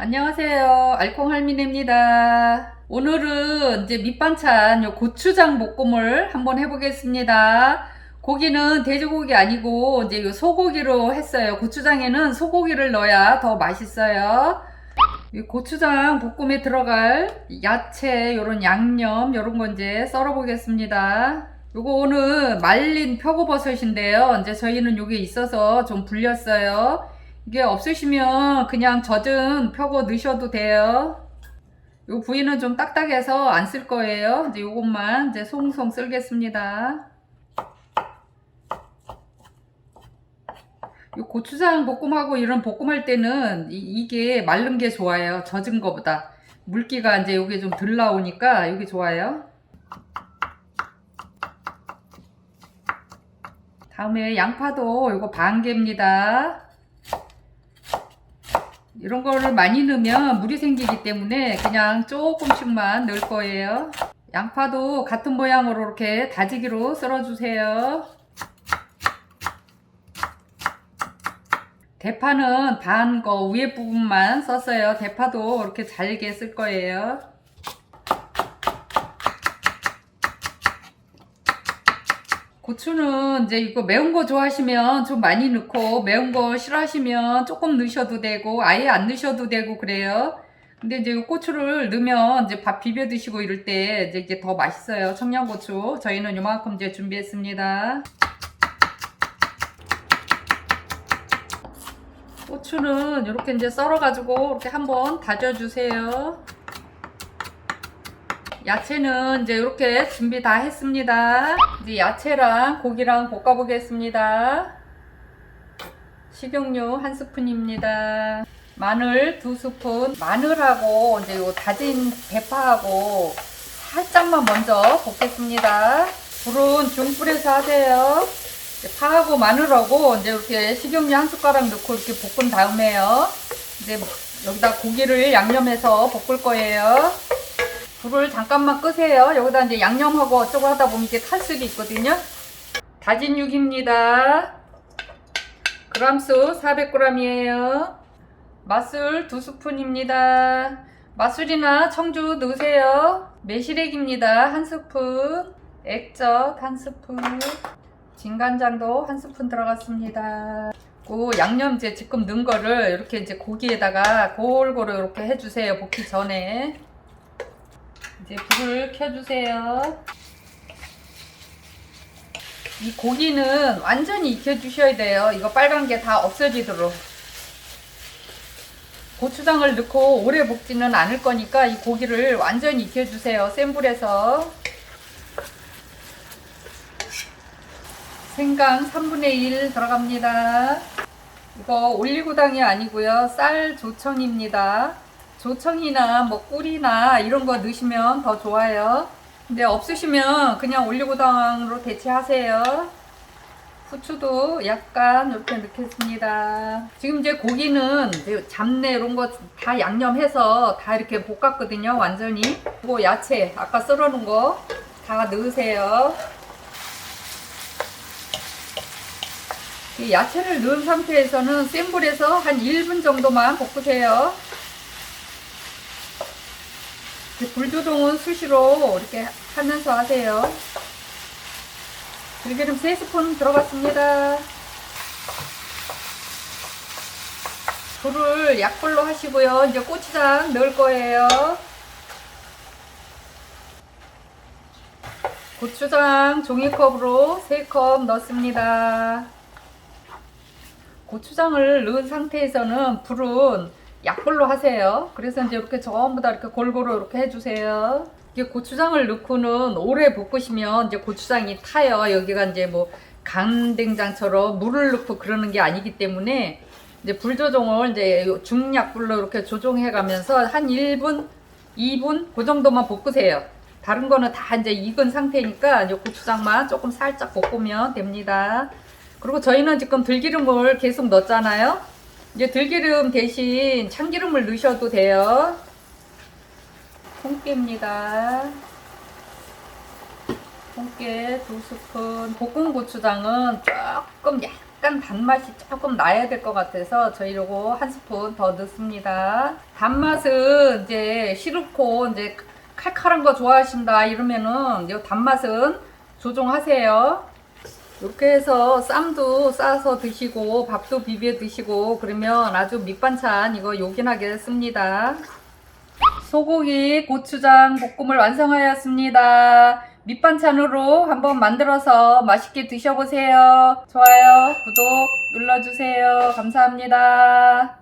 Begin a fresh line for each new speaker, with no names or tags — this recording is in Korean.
안녕하세요. 알콩 할미네입니다. 오늘은 이제 밑반찬 요 고추장 볶음을 한번 해보겠습니다. 고기는 돼지고기 아니고 이제 요 소고기로 했어요. 고추장에는 소고기를 넣어야 더 맛있어요. 이 고추장 볶음에 들어갈 야채, 요런 양념, 요런 거 이제 썰어 보겠습니다. 요거 오늘 말린 표고버섯인데요. 이제 저희는 요게 있어서 좀 불렸어요. 이게 없으시면 그냥 젖은 펴고 넣으셔도 돼요. 요 부위는 좀 딱딱해서 안 쓸 거예요. 이제 요것만 이제 송송 썰겠습니다. 요 고추장 볶음하고 이런 볶음할 때는 이, 게 마른 게 좋아요. 젖은 거보다. 물기가 이제 요게 좀 덜 나오니까 요게 좋아요. 다음에 양파도 요거 반 개입니다. 이런 거를 많이 넣으면 물이 생기기 때문에 그냥 조금씩만 넣을 거예요. 양파도 같은 모양으로 이렇게 다지기로 썰어주세요. 대파는 반 거 위에 부분만 썼어요. 대파도 이렇게 잘게 쓸 거예요. 고추는 이제 이거 매운 거 좋아하시면 좀 많이 넣고 매운 거 싫어하시면 조금 넣으셔도 되고 아예 안 넣으셔도 되고 그래요. 근데 이제 이 고추를 넣으면 이제 밥 비벼 드시고 이럴 때 이제 이게 더 맛있어요. 청양고추. 저희는 요만큼 이제 준비했습니다. 고추는 이렇게 이제 썰어가지고 이렇게 한번 다져주세요. 야채는 이제 이렇게 준비 다 했습니다. 이제 야채랑 고기랑 볶아보겠습니다. 식용유 한 스푼입니다. 마늘 두 스푼. 마늘하고 이제 요 다진 대파하고 살짝만 먼저 볶겠습니다. 불은 중불에서 하세요. 파하고 마늘하고 이제 이렇게 식용유 한 숟가락 넣고 이렇게 볶은 다음에요. 이제 여기다 고기를 양념해서 볶을 거예요. 불을 잠깐만 끄세요. 여기다 이제 양념하고 어쩌고 하다 보면 이게 탈 수도 있거든요. 다진 육입니다. 그람수 400g이에요. 맛술 2스푼입니다. 맛술이나 청주 넣으세요. 매실액입니다. 1스푼. 액젓 1스푼. 진간장도 1스푼 들어갔습니다. 그 양념 이제 지금 넣은 거를 이렇게 이제 고기에다가 골고루 이렇게 해주세요. 볶기 전에. 이제 불을 켜주세요. 이 고기는 완전히 익혀주셔야 돼요. 이거 빨간 게 다 없어지도록. 고추장을 넣고 오래 볶지는 않을 거니까 이 고기를 완전히 익혀주세요. 센 불에서. 생강 3분의 1 들어갑니다. 이거 올리고당이 아니고요. 쌀 조청입니다. 조청이나 뭐 꿀이나 이런 거 넣으시면 더 좋아요. 근데 없으시면 그냥 올리고당으로 대체하세요. 후추도 약간 이렇게 넣겠습니다. 지금 이제 고기는 잡내 이런 거 다 양념해서 다 이렇게 볶았거든요. 완전히. 그리고 야채 아까 썰어 놓은 거 다 넣으세요. 이 야채를 넣은 상태에서는 센 불에서 한 1분 정도만 볶으세요. 불 조정은 수시로 이렇게 하면서 하세요. 들기름 3스푼 들어갔습니다. 불을 약불로 하시고요. 이제 고추장 넣을 거예요. 고추장 종이컵으로 3컵 넣습니다. 고추장을 넣은 상태에서는 불은 약불로 하세요. 그래서 이제 이렇게 전부 다 이렇게 골고루 이렇게 해주세요. 이게 고추장을 넣고는 오래 볶으시면 이제 고추장이 타요. 여기가 이제 뭐 강된장처럼 물을 넣고 그러는 게 아니기 때문에 이제 불 조정을 이제 중약불로 이렇게 조정해 가면서 한 1분, 2분 그 정도만 볶으세요. 다른 거는 다 이제 익은 상태니까 이제 고추장만 조금 살짝 볶으면 됩니다. 그리고 저희는 지금 들기름을 계속 넣었잖아요. 이제 들기름 대신 참기름을 넣으셔도 돼요. 홍깨입니다. 홍깨 두 스푼. 볶은 고추장은 조금 약간 단맛이 조금 나야 될 것 같아서 저희 요거 한 스푼 더 넣습니다. 단맛은 이제 시루코 이제 칼칼한 거 좋아하신다 이러면은 요 단맛은 조정하세요. 이렇게 해서 쌈도 싸서 드시고 밥도 비벼 드시고 그러면 아주 밑반찬 이거 요긴하게 씁니다. 소고기 고추장 볶음을 완성하였습니다. 밑반찬으로 한번 만들어서 맛있게 드셔보세요. 좋아요, 구독 눌러주세요. 감사합니다.